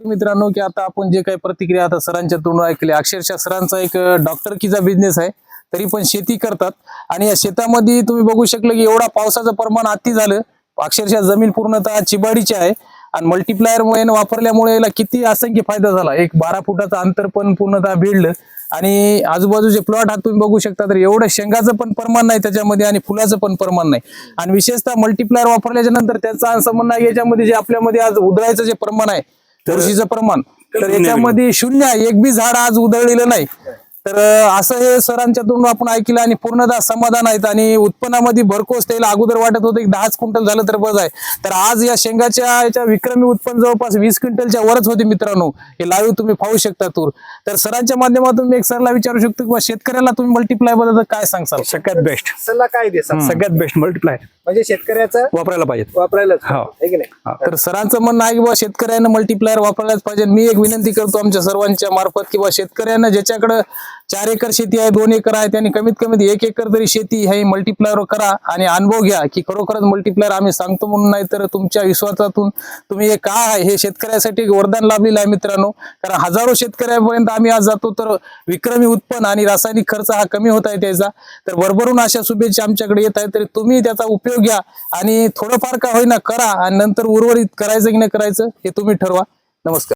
मित्रांनो की आता आपण जे काही प्रतिक्रिया आता सरांच्या तोंडून ऐकली अक्षरशः सरांचा एक डॉक्टरकीचा बिझनेस आहे तरी पण शेती करतात. आणि या शेतामध्ये तुम्ही बघू शकलं की एवढा पावसाचं प्रमाण अति झालं अक्षरशः जमीन पूर्णतः चिबाडीची आहे. आणि मल्टीप्लायर मुळे वापरल्यामुळे याला किती असंख्य फायदा झाला. एक बारा फुटाचं अंतर पण पूर्णतः भिडलं आणि आजूबाजूचे प्लॉट हा तुम्ही बघू शकता तर एवढं शेंगाचं पण प्रमाण नाही त्याच्यामध्ये आणि फुलाचं पण प्रमाण नाही. आणि विशेषतः मल्टीप्लायर वापरल्याच्या नंतर त्याचा संबंध याच्यामध्ये जे आपल्यामध्ये आज उधळायचं जे प्रमाण आहे बुरशीचं प्रमाण. तर याच्यामध्ये शून्य आहे एक बी झाड आज उधळलेलं नाही. तर असं हे सरांच्या तोंडून आपण ऐकलं आणि पूर्णतः समाधान आहेत आणि उत्पन्नामध्ये भरकोस त्याला अगोदर वाटत होतं की दहाच क्विंटल झालं तर बस आहे. तर आज या शेंगाच्या याच्या विक्रमी उत्पन्न जवळपास वीस क्विंटलच्या वरच होते मित्रांनो. हे लाईव्ह तुम्ही पाहू शकता तूर तर सरांच्या माध्यमातून मी एक सरला विचारू शकतो किंवा शेतकऱ्याला तुम्ही मल्टीप्लायबद्दल काय सांगसाल? सगळ्यात बेस्ट सल्ला काय दे सांग? सगळ्यात बेस्ट मल्टिप्लाय म्हणजे शेतकऱ्याचं वापरायला पाहिजे वापरायलाच हो. नाही? तर सरांचं म्हणणं आहे की बाबा शेतकऱ्यांना मल्टीप्लायर वापरायलाच पाहिजे मी एक विनंती करतो आमच्या सर्वांच्या मार्फत किंवा शेतकऱ्यांना ज्याच्याकडे चार एकर शेती आहे दोन एकर आहे त्यांनी कमीत कमी एक एकर तरी शेती हे मल्टीप्लायर करा आणि अनुभव घ्या की खरोखरच मल्टीप्लायर आम्ही सांगतो म्हणून नाही तर तुमच्या विश्वासातून तुम्ही हे काय आहे हे शेतकऱ्यासाठी वरदान लाभलेलं आहे मित्रांनो. कारण हजारो शेतकऱ्यांपर्यंत आम्ही आज जातो तर विक्रमी उत्पन्न आणि रासायनिक खर्च हा कमी होत आहे त्याचा. तर भरभरून अशा शुभेच्छा आमच्याकडे येत आहेत तरी तुम्ही त्याचा उपयोग घ्या आणि थोडंफार का होईना करा आणि नंतर उर्वरित करायचं की नाही करायचं हे तुम्ही ठरवा. नमस्कार.